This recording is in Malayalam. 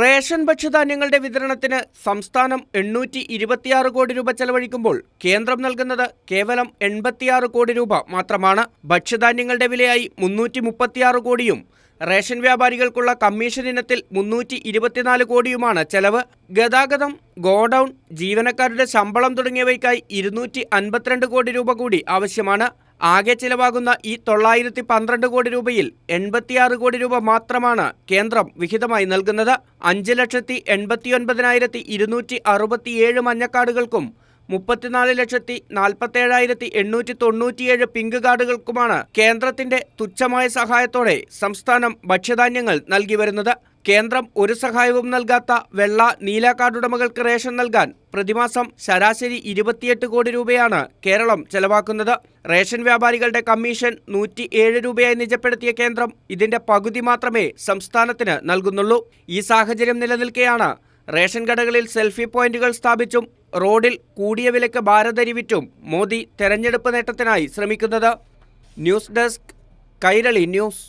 റേഷൻ ഭക്ഷ്യധാന്യങ്ങളുടെ വിതരണത്തിന് സംസ്ഥാനം എണ്ണൂറ്റി ഇരുപത്തിയാറ് കോടി രൂപ ചെലവഴിക്കുമ്പോൾ കേന്ദ്രം നൽകുന്നത് കേവലം എൺപത്തിയാറ് കോടി രൂപ മാത്രമാണ്. ഭക്ഷ്യധാന്യങ്ങളുടെ വിലയായി മുന്നൂറ്റി മുപ്പത്തിയാറ് കോടിയും റേഷൻ വ്യാപാരികൾക്കുള്ള കമ്മീഷൻ ഇനത്തിൽ മുന്നൂറ്റി ഇരുപത്തിനാല് കോടിയുമാണ് ചെലവ്. ഗതാഗതം ഗോഡൌൺ ജീവനക്കാരുടെ ശമ്പളം തുടങ്ങിയവയ്ക്കായി ഇരുന്നൂറ്റി അൻപത്തിരണ്ട് കോടി രൂപ കൂടി ആവശ്യമാണ്. ആകെ ചിലവാകുന്ന ഈ തൊള്ളായിരത്തി പന്ത്രണ്ട് കോടി രൂപയിൽ എൺപത്തിയാറ് കോടി രൂപ മാത്രമാണ് കേന്ദ്രം വിഹിതമായി നൽകുന്നത്. അഞ്ച് ലക്ഷത്തി എൺപത്തിയൊൻപതിനായിരത്തി ഇരുന്നൂറ്റി അറുപത്തിയേഴ് മഞ്ഞക്കാർഡുകൾക്കും മുപ്പത്തിനാല് ലക്ഷത്തി നാൽപ്പത്തേഴായിരത്തി എണ്ണൂറ്റി തൊണ്ണൂറ്റിയേഴ് പിങ്ക് കാർഡുകൾക്കുമാണ് കേന്ദ്രത്തിന്റെ തുച്ഛമായ സഹായത്തോടെ സംസ്ഥാനം ഭക്ഷ്യധാന്യങ്ങൾ നൽകി വരുന്നത്. കേന്ദ്രം ഒരു സഹായവും നൽകാത്ത വെള്ള നീല കാർഡുടമകൾക്ക് റേഷൻ നൽകാൻ പ്രതിമാസം ശരാശരി ഇരുപത്തിയെട്ട് കോടി രൂപയാണ് കേരളം ചെലവാക്കുന്നത്. റേഷൻ വ്യാപാരികളുടെ കമ്മീഷൻ നൂറ്റി ഏഴ് രൂപയായി നിജപ്പെടുത്തിയ കേന്ദ്രം ഇതിന്റെ പകുതി മാത്രമേ സംസ്ഥാനത്തിന് നൽകുന്നുള്ളൂ. ഈ സാഹചര്യം നിലനിൽക്കെയാണ് റേഷൻ കടകളിൽ സെൽഫി പോയിന്റുകൾ സ്ഥാപിച്ചും റോഡിൽ കൂടിയ വിലക്ക് ഭാരതരി വിറ്റും മോദി തെരഞ്ഞെടുപ്പ് നേട്ടത്തിനായി ശ്രമിക്കുന്നത്. News desk Kairali news.